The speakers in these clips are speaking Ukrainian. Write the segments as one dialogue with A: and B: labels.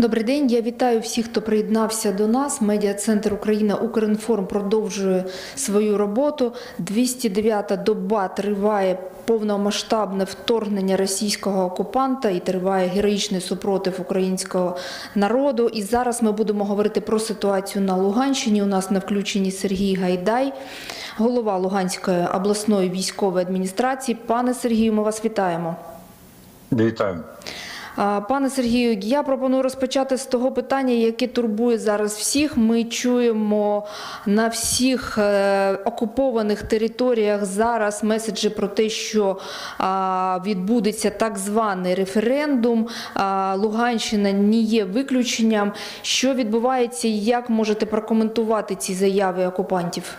A: Добрий день. Я вітаю всіх, хто приєднався до нас. Медіа центр Україна Укрінформ продовжує свою роботу. 209-та доба триває повномасштабне вторгнення російського окупанта і триває героїчний супротив українського народу. І зараз ми будемо говорити про ситуацію на Луганщині. У нас на включенні Сергій Гайдай, голова Луганської обласної військової адміністрації. Пане Сергію, ми вас вітаємо.
B: Вітаю.
A: Пане Сергію, я пропоную розпочати з того питання, яке турбує зараз всіх. Ми чуємо на всіх е, окупованих територіях зараз меседжі про те, що відбудеться так званий референдум. Луганщина не є виключенням. Що відбувається і як можете прокоментувати ці заяви окупантів?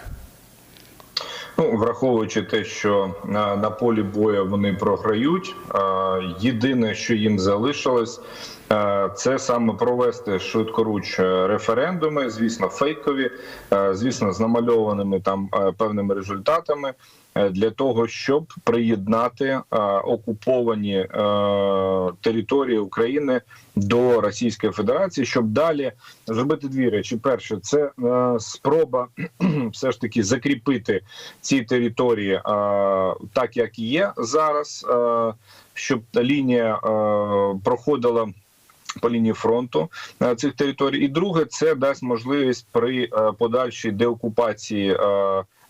B: Ну, враховуючи те, що на, полі бою вони програють, єдине, що їм залишилось, це саме провести швидкоруч е, референдуми, звісно, фейкові, е, звісно, з намальованими там е, певними результатами. Е, Для того щоб приєднати е, окуповані е, території України до Російської Федерації, щоб далі зробити дві речі: перше, це спроба все ж таки закріпити ці території так, як є зараз, щоб лінія проходила. По лінії фронту цих територій, і друге, це дасть можливість при подальшій деокупації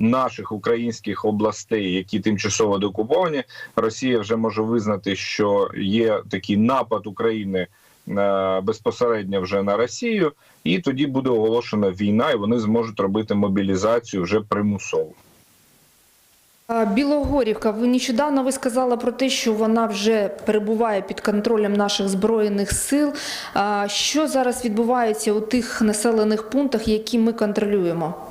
B: наших українських областей, які тимчасово деокуповані. Росія вже може визнати, що є такий напад України е, безпосередньо вже на Росію, і тоді буде оголошена війна, і вони зможуть робити мобілізацію вже примусово.
A: Білогорівка, ви нещодавно ви сказали про те, що вона вже перебуває під контролем наших збройних сил. Що зараз відбувається у тих населених пунктах, які ми контролюємо?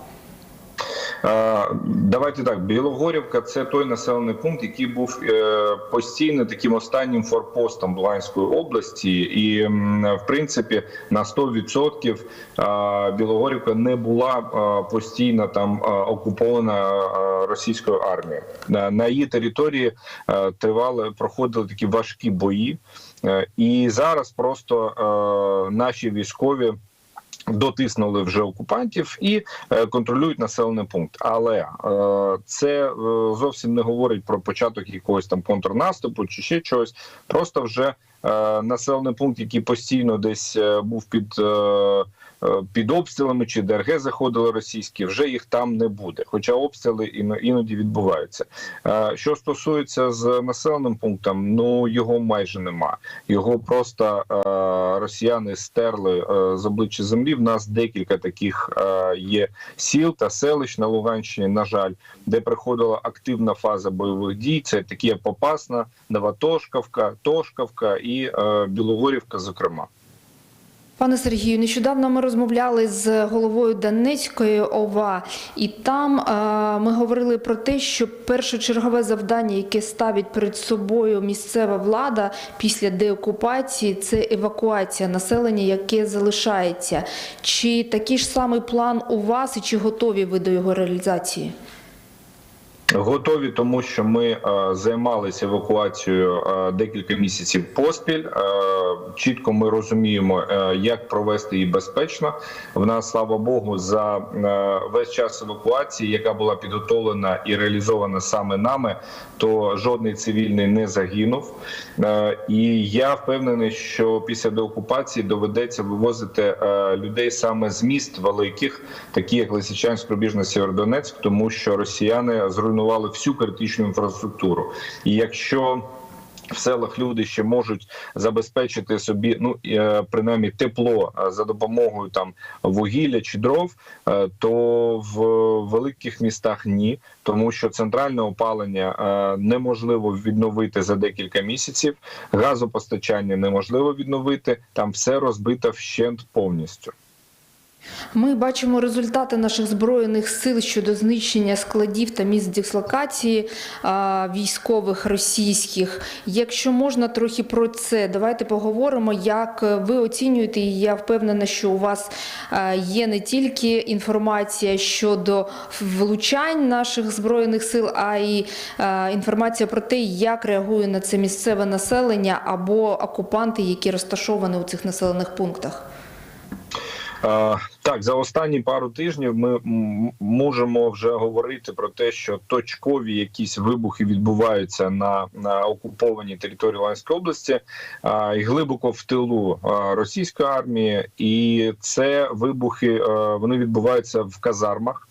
B: Давайте так, Білогорівка це той населений пункт, який був е, постійно таким останнім форпостом Луганської області, і в принципі на 100% е, Білогорівка не була постійно там окупована російською армією. На, її території тривали проходили такі важкі бої, Е, і зараз просто наші військові дотиснули вже окупантів і е, контролюють населений пункт. Але е, це е, зовсім не говорить про початок якогось там контрнаступу чи ще чогось. Просто вже населений пункт, який постійно десь е, був під. Е, е, під обстрілами чи ДРГ заходили російські, вже їх там не буде. Хоча обстріли іно- іноді відбуваються. Е, Що стосується з населеним пунктом, ну його майже нема. Його просто е, росіяни стерли е, з обличчя землі. В нас декілька таких е, є сіл та селищ на Луганщині, на жаль, де приходила активна фаза бойових дій. Це такі як Попасна, Новотошкавка, Тошкавка і е, Білогорівка, зокрема.
A: Пане Сергію, нещодавно ми розмовляли з головою Донецької ОВА, і там е, ми говорили про те, що першочергове завдання, яке ставить перед собою місцева влада після деокупації, це евакуація населення, яке залишається. Чи такий ж самий план у вас, і чи готові ви до його реалізації?
B: Готові, тому що ми е, займалися евакуацією е, декілька місяців поспіль. Е, чітко ми розуміємо, як провести її безпечно. В нас, слава Богу, за весь час евакуації, яка була підготовлена і реалізована саме нами, то жодний цивільний не загинув. І я впевнений, що після деокупації доведеться вивозити людей саме з міст великих, такі як Лисичанськ, Рубіжна, Сєвєродонецьк, тому що росіяни зруйнували всю критичну інфраструктуру. І якщо в селах люди ще можуть забезпечити собі, ну е, принаймні тепло е, за допомогою там вугілля чи дров, е, то в великих містах ні, тому що центральне опалення неможливо відновити за декілька місяців. Газопостачання неможливо відновити. Там все розбито вщент повністю.
A: Ми бачимо результати наших збройних сил щодо знищення складів та місць дислокації військових російських. Якщо можна трохи про це, давайте поговоримо, як ви оцінюєте. І я впевнена, що у вас є не тільки інформація щодо влучань наших збройних сил, а й інформація про те, як реагує на це місцеве населення або окупанти, які розташовані у цих населених пунктах.
B: Так, за останні пару тижнів ми можемо вже говорити про те, що точкові якісь вибухи відбуваються на, на окупованій території Луганської області а, і глибоко в тилу а, російської армії, і це вибухи а, вони відбуваються в казармах.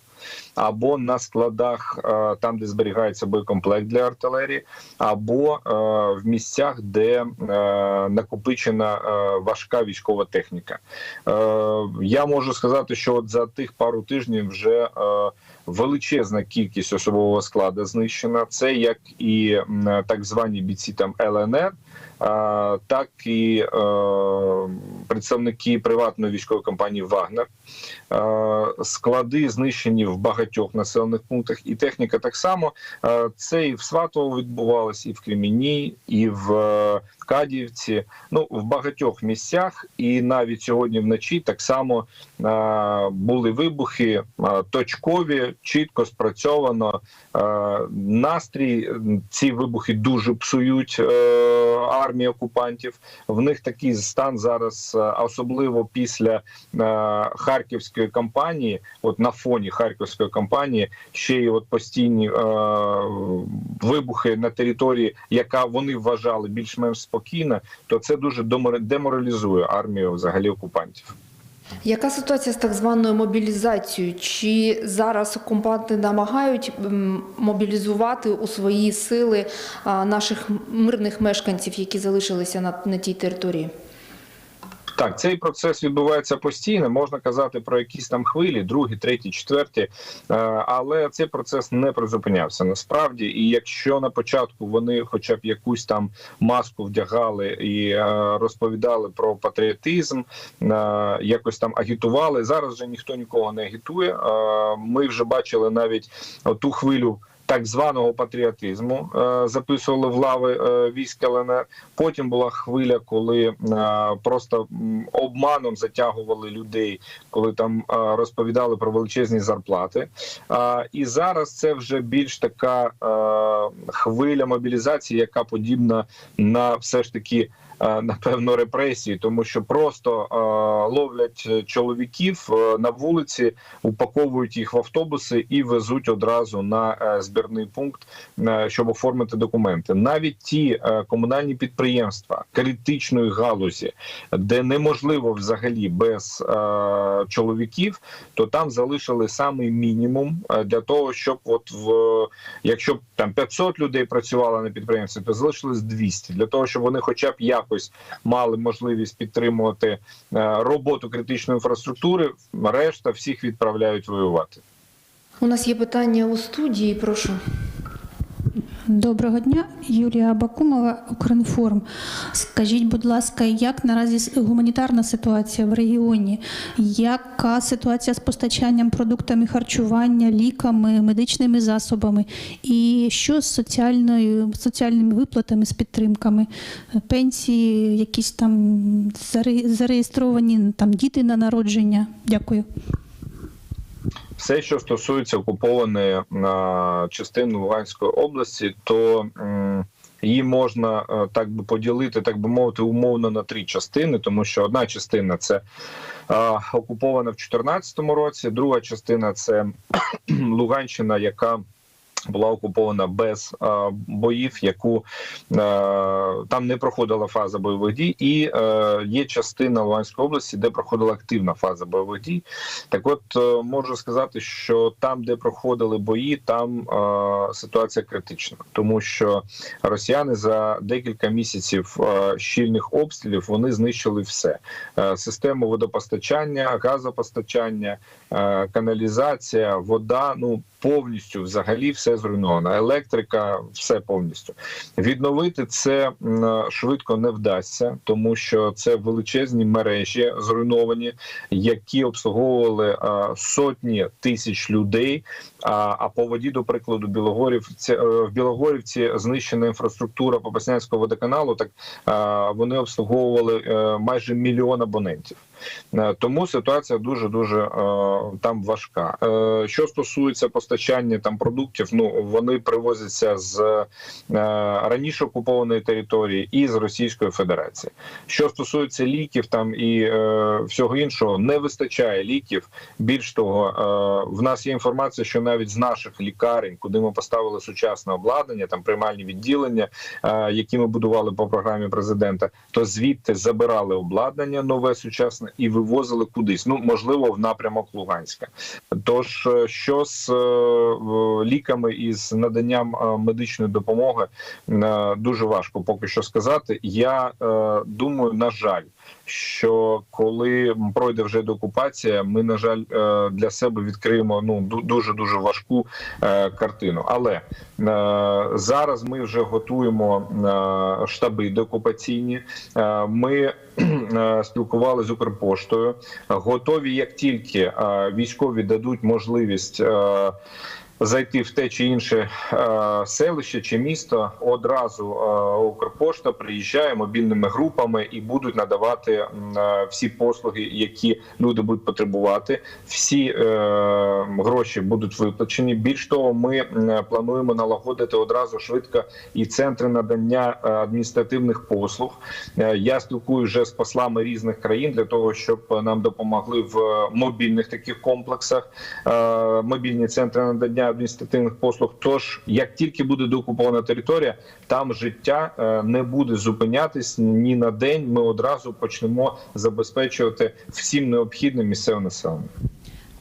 B: Або на складах, е, там де зберігається боєкомплект для артилерії, або е, в місцях, де е, накопичена важка військова техніка. Я можу сказати, що от за тих пару тижнів вже величезна кількість особового складу знищена. Це як і так звані бійці там ЛНР. Так і представники приватної військової компанії Вагнер склади знищені в багатьох населених пунктах, і техніка так само. Е, Це і в Сватово відбувалося, і в Креміні, і в Кадівці. Ну в багатьох місцях, і навіть сьогодні вночі так само е, були вибухи е, точкові, чітко спрацьовано. Е, Настрій ці вибухи дуже псують е, армії окупантів. В них такий стан зараз, е, особливо після е, харківської кампанії, от на фоні харківської кампанії, ще й от постійні е, вибухи на території, яка вони вважали більш-менш спокійна, то це дуже деморалізує армію взагалі окупантів.
A: Яка ситуація з так званою мобілізацією? Чи зараз окупанти намагають мобілізувати у свої сили наших мирних мешканців, які залишилися на, на тій території?
B: Так, цей процес відбувається постійно. Можна казати про якісь там хвилі, другі, треті, четверті, е, але цей процес не призупинявся насправді. І якщо на початку вони, хоча б якусь там маску вдягали і е, розповідали про патріотизм, е, якось там агітували. Зараз вже ніхто нікого не агітує. Ми вже бачили навіть ту хвилю. Так званого патріотизму е, записували в лави е, військ ЛНР. Потім була хвиля, коли е, просто обманом затягували людей, коли там розповідали про величезні зарплати. І зараз це вже більш така хвиля мобілізації, яка подібна на все ж таки. Напевно, репресії, тому що просто е, ловлять чоловіків на вулиці, упаковують їх в автобуси і везуть одразу на е, збірний пункт, е, щоб оформити документи. Навіть ті е, комунальні підприємства критичної галузі, де неможливо взагалі без е, чоловіків, то там залишили самий мінімум для того, щоб от в якщо б там 500 людей працювало на підприємстві, то залишилось 200, для того, щоб вони, хоча б якось мали можливість підтримувати роботу критичної інфраструктури. Решта всіх відправляють воювати.
A: У нас є питання у студії, прошу.
C: Доброго дня, Юлія Бакумова, Укрінформ. Скажіть, будь ласка, як наразі гуманітарна ситуація в регіоні? Яка ситуація з постачанням продуктами харчування, ліками, медичними засобами? І що з соціальною соціальними виплатами, з підтримками? Пенсії, якісь там заре- зареєстровані там діти на народження? Дякую.
B: Все, що стосується окупованої на частини Луганської області, то її можна е, так би поділити, так би мовити, умовно на три частини, тому що одна частина це окупована в 2014 році, друга частина це Луганщина, яка була окупована без е, боїв, яку е, там не проходила фаза бойових дій, і е, є частина Луганської області, де проходила активна фаза бойових дій. Так, от е, можу сказати, що там, де проходили бої, там е, ситуація критична, тому що росіяни за декілька місяців е, щільних обстрілів вони знищили все: Е, систему водопостачання, газопостачання, е, каналізація, вода. Ну повністю взагалі все зруйновано. Електрика, все повністю відновити це швидко не вдасться, тому що це величезні мережі зруйновані, які обслуговували сотні тисяч людей. А, по воді, до прикладу, Білогорівці е, в Білогорівці знищена інфраструктура Попаснянського водоканалу. Так вони обслуговували е, майже мільйон абонентів. Е, Тому ситуація дуже дуже там важка. Е, що стосується постачання там продуктів, ну вони привозяться з е, раніше окупованої території і з Російської Федерації. Що стосується ліків, там і всього іншого, не вистачає ліків. Більш того, в нас є інформація, що навіть з наших лікарень, куди ми поставили сучасне обладнання, там приймальні відділення, які ми будували по програмі президента, то звідти забирали обладнання нове сучасне і вивозили кудись. Ну можливо, в напрямок Луганська. Тож е, що з е, ліками і з наданням е, медичної допомоги дуже важко поки що сказати. Я думаю, на жаль. Що коли пройде вже деокупація, ми на жаль е, для себе відкриємо ну дуже дуже важку е, картину. Але е, зараз ми вже готуємо штаби деокупаційні. Ми спілкувалися з Укрпоштою. Готові, як тільки військові дадуть можливість. Зайти в те чи інше е, селище чи місто одразу е, Укрпошта приїжджає мобільними групами і будуть надавати е, всі послуги, які люди будуть потребувати. Всі гроші будуть виплачені. Більш того, ми плануємо налагодити одразу швидко і центри надання адміністративних послуг. Я спілкуюся вже з послами різних країн для того, щоб нам допомогли в мобільних таких комплексах, мобільні центри надання адміністративних послуг. Тож, як тільки буде докупована територія, там життя е, не буде зупинятись ні на день. Ми одразу почнемо забезпечувати всім необхідним місцеве населення.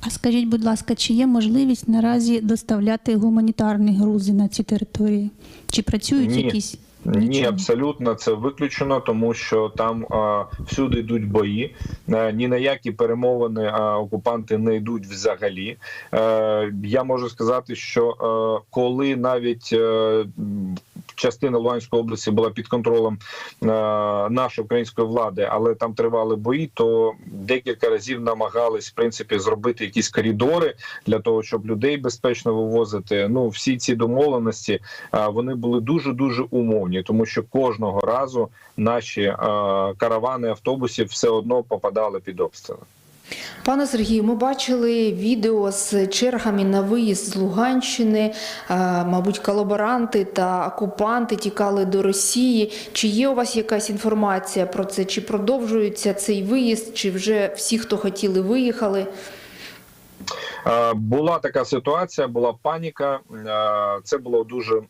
C: А скажіть, будь ласка, чи є можливість наразі доставляти гуманітарні грузи на ці території? Чи працюють
B: Ні.
C: якісь?
B: Ні, абсолютно це виключено, тому що там а, всюди йдуть бої. А, ні на які перемовини а, окупанти не йдуть взагалі. А, я можу сказати, що а, коли навіть е, м, частина Луганської області була під контролем е, нашої української влади, але там тривали бої, то декілька разів намагались в принципі зробити якісь коридори для того, щоб людей безпечно вивозити. Ну всі ці домовленості вони були дуже дуже умовні, тому що кожного разу наші е, каравани автобусів все одно попадали під обстріли.
A: Пане Сергію, ми бачили відео з чергами на виїзд з Луганщини. Е, Мабуть, колаборанти та окупанти тікали до Росії. Чи є у вас якась інформація про це? Чи продовжується цей виїзд? Чи вже всі, хто хотіли, виїхали?
B: Е, Була така ситуація, була паніка. Е, Це було дуже.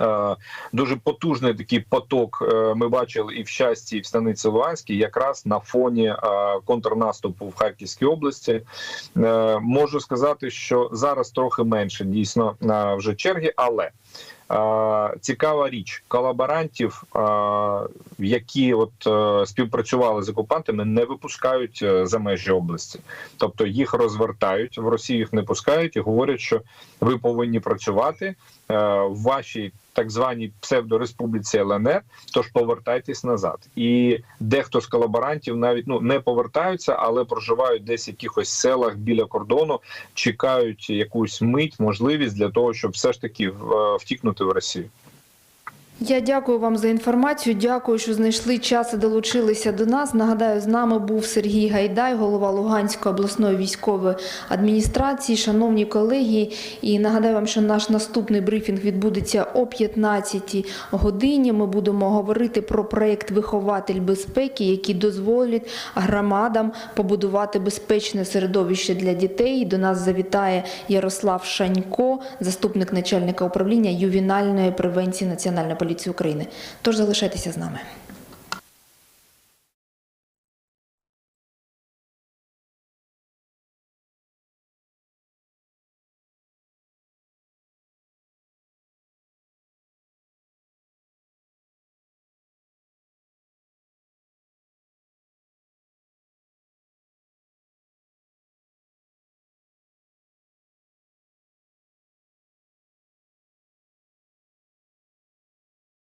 B: Е, Дуже потужний такий поток е, ми бачили і в щасті, і в станиці Луганській, якраз на фоні е, контрнаступу в Харківській області. Можу сказати, що зараз трохи менше дійсно вже черги, але цікава річ колаборантів, які от співпрацювали з окупантами, не випускають за межі області. Тобто їх розвертають в Росію, їх не пускають і говорять, що ви повинні працювати в вашій так званій псевдореспубліці ЛНР. Тож повертайтесь назад. І дехто з колаборантів навіть ну не повертаються, але проживають десь в якихось селах біля кордону, чекають якусь мить, можливість для того, щоб все ж таки е, втікнути в Росію.
A: Я дякую вам за інформацію. Дякую, що знайшли час і долучилися до нас. Нагадаю, з нами був Сергій Гайдай, голова Луганської обласної військової адміністрації. Шановні колеги, і нагадаю вам, що наш наступний брифінг відбудеться о 15 годині. Ми будемо говорити про проєкт Вихователь безпеки, який дозволить громадам побудувати безпечне середовище для дітей. До нас завітає Ярослав Шанько, заступник начальника управління ювенальної превенції Національної поліції України. Тож залишайтеся з нами.